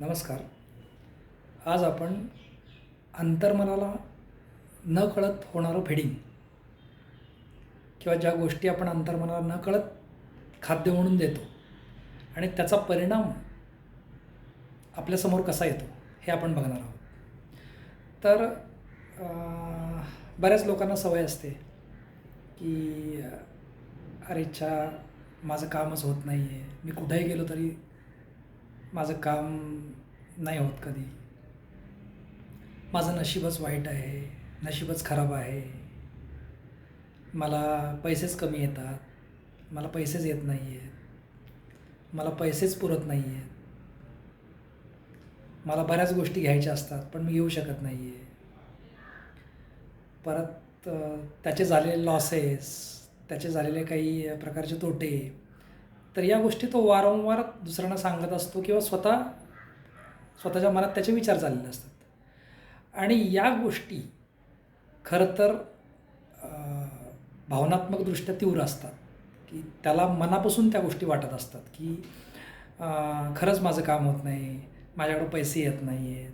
नमस्कार. आज आपण अंतर्मनाला न कळत होणारं फेडिंग किंवा ज्या गोष्टी आपण अंतर्मनाला न कळत खाद्य म्हणून देतो आणि त्याचा परिणाम आपल्यासमोर कसा येतो हे आपण बघणार आहोत. तर बऱ्याच लोकांना सवय असते की अरेच्छा माझं कामच होत नाही आहे मी कुठेही गेलो तरी माझं काम नाही होत कधी. माझं नशीबच वाईट आहे नशीबच खराब आहे. मला पैसेच कमी येतात मला पैसेच येत नाही आहेत मला पैसेच पुरत नाही आहेत मला बऱ्याच गोष्टी घ्यायच्या असतात पण मी घेऊ शकत नाही आहे परत त्याचे झालेले लॉसेस त्याचे झालेले काही प्रकारचे तोटे तर या गोष्टी तो वारंवार दुसऱ्यांना सांगत असतो किंवा स्वतः स्वतःच्या मनात त्याचे विचार चाललेले असतात. आणि या गोष्टी खरं तर भावनात्मकदृष्ट्या तीव्र असतात. की त्याला मनापासून त्या गोष्टी वाटत असतात की खरंच माझं काम होत नाही माझ्याकडं पैसे येत नाही आहेत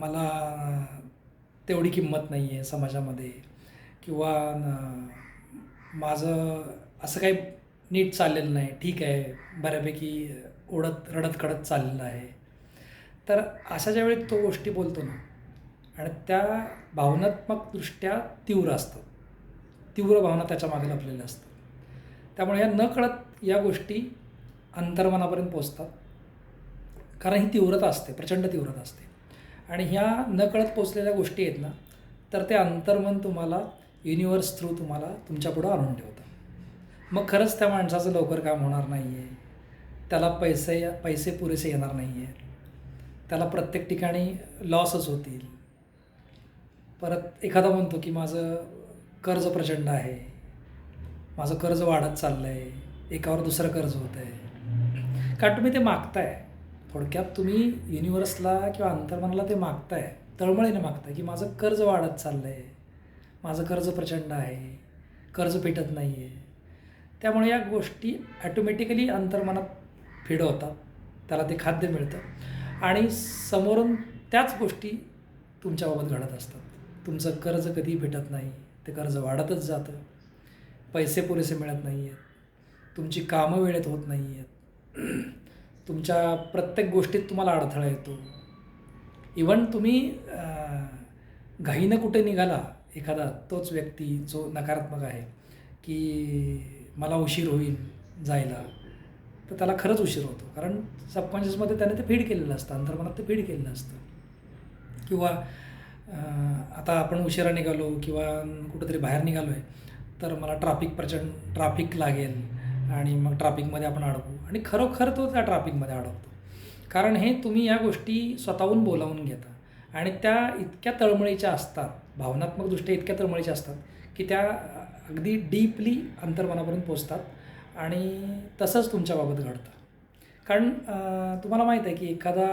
मला तेवढी किंमत नाही आहे समाजामध्ये किंवा माझं असं काही नीट चाललेलं नाही. ठीक आहे बऱ्यापैकी ओढत रडत कडत चाललेलं आहे. तर अशा ज्यावेळी तो गोष्टी बोलतो ना आणि त्या भावनात्मकदृष्ट्या तीव्र असतात तीव्र भावना त्याच्यामागे लपलेल्या असतात. त्यामुळे या न कळत या गोष्टी अंतर्मनापर्यंत पोचतात कारण ही तीव्रता असते प्रचंड तीव्रता असते. आणि ह्या न कळत पोचलेल्या गोष्टी आहेत ना तर ते अंतर्मन तुम्हाला युनिवर्स थ्रू तुम्हाला तुमच्यापुढं आणून ठेवतं. मग खरंच त्या माणसाचं लवकर काम होणार नाही आहे त्याला पैसे पैसे पुरेसे येणार नाही आहे त्याला प्रत्येक ठिकाणी लॉसच होतील. परत एखादा म्हणतो की माझं कर्ज प्रचंड आहे. माझं कर्ज वाढत चाललं आहे एकावर दुसरं कर्ज होतं आहे कारण तुम्ही ते मागताय. थोडक्यात तुम्ही युनिवर्सला किंवा अंतर्मनाला ते मागताय. तळमळीने मागताय की माझं कर्ज वाढत चाललं आहे माझं कर्ज प्रचंड आहे. कर्ज पेटत नाही आहे त्यामुळे या गोष्टी ॲटोमॅटिकली अंतर्मनात फिड होतात. त्याला ते खाद्य मिळतं. आणि समोरून त्याच गोष्टी तुमच्याबाबत घडत असतात. तुमचं कर्ज कधी भेटत नाही. ते कर्ज वाढतच जातं. पैसे पुरेसे मिळत नाही आहेत तुमची कामं वेळेत होत नाही आहेत तुमच्या प्रत्येक गोष्टीत तुम्हाला अडथळा येतो. इवन तुम्ही घाईनं कुठे निघाला एखादा तोच व्यक्ती जो नकारात्मक आहे की मला उशीर होईल जायला तर त्याला खरंच उशीर होतो. कारण सबकॉन्शियसमध्ये त्याने ते फीड केलेलं असतं अंतर्मनात ते फीड केलेलं असतं. किंवा आता आपण उशिरा निघालो किंवा कुठंतरी बाहेर निघालो आहे तर मला ट्राफिक प्रचंड ट्राफिक लागेल आणि मग ट्राफिकमध्ये आपण अडकू. आणि खरोखर तो त्या ट्राफिकमध्ये अडकतो. कारण हे तुम्ही या गोष्टी स्वतःहून बोलावून घेता. आणि त्या इतक्या तळमळीच्या असतात भावनात्मकदृष्ट्या इतक्या तळमळीच्या असतात की त्या अगदी डीपली अंतर्मनापर्यंत पोचतात आणि तसंच तुमच्याबाबत घडतं. कारण तुम्हाला माहीत आहे की एखादा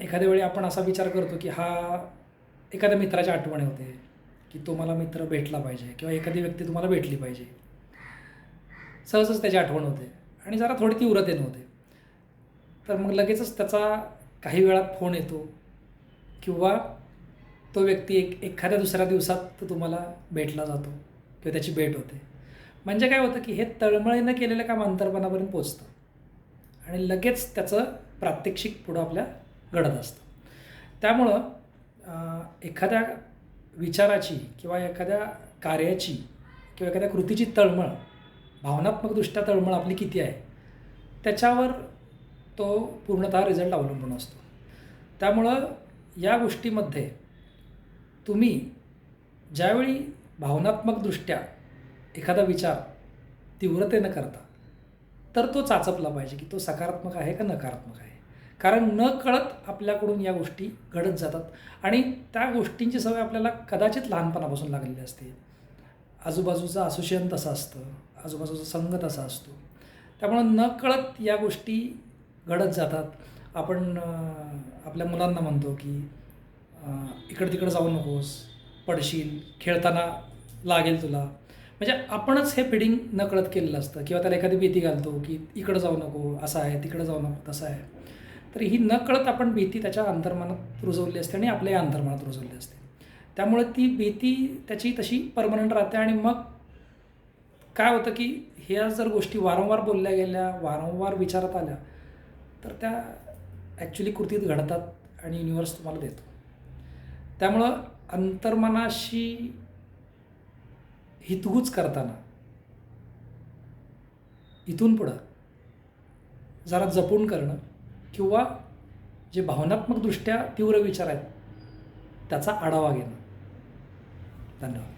एखाद्या वेळी आपण असा विचार करतो की हा एखाद्या मित्राच्या आठवणी होते की तो मला मित्र भेटला पाहिजे किंवा एखादी व्यक्ती तुम्हाला भेटली पाहिजे. सहजच त्याची आठवण होते आणि जरा थोडी तीव्रतेने होते. तर मग लगेचच त्याचा काही वेळात फोन येतो किंवा तो व्यक्ती एक एखाद्या दुसऱ्या दिवसात तो तुम्हाला भेटला जातो किंवा त्याची भेट होते. म्हणजे काय होतं की हे तळमळीनं केलेलं काम अंतर्पणापर्यंत पोचतं. आणि लगेच त्याचं प्रात्यक्षिक पुढं आपल्या घडत असतं. त्यामुळं एखाद्या विचाराची किंवा एखाद्या कार्याची किंवा एखाद्या कृतीची तळमळ भावनात्मकदृष्ट्या तळमळ आपली किती आहे त्याच्यावर तो पूर्णतः रिझल्ट अवलंबून असतो. त्यामुळं या गोष्टीमध्ये तुम्ही ज्यावेळी भावनात्मकदृष्ट्या एखादा विचार तीव्रतेनं करता तर तो चाचपला पाहिजे की तो सकारात्मक आहे का नकारात्मक आहे. कारण न कळत आपल्याकडून या गोष्टी घडत जातात आणि त्या गोष्टींची सवय आपल्याला कदाचित लहानपणापासून लागलेली असते. आजूबाजूचं असोसिएशन तसं असतं आजूबाजूचा संघ तसा असतो. त्यामुळं न कळत या गोष्टी घडत जातात. आपण आपल्या मुलांना म्हणतो की इकडं तिकडं जाऊ नकोस पडशील खेळताना लागेल तुला. म्हणजे आपणच हे फिडिंग नकळत केलेलं असतं. किंवा त्याला एखादी भीती घालतो की इकडं जाऊ नको असं आहे तिकडं जाऊ नको तसं आहे. तर ही नकळत आपण भीती त्याच्या अंतर्मनात रुजवली असते आणि आपल्याही अंतर्मनात रुजवली असते. त्यामुळे ती भीती त्याची तशी परमनंट राहते आणि मग काय होतं की ह्या जर गोष्टी वारंवार बोलल्या गेल्या वारंवार विचारात आल्या तर त्या ॲक्च्युली कृतीत घडतात आणि युनिवर्स तुम्हाला देतो. त्यामुळं अंतर्मनाशी हितगुज करताना इथून पुढं जरा जपून करणं किंवा जे भावनात्मकदृष्ट्या तीव्र विचार आहेत त्याचा आढावा घेणं. धन्यवाद.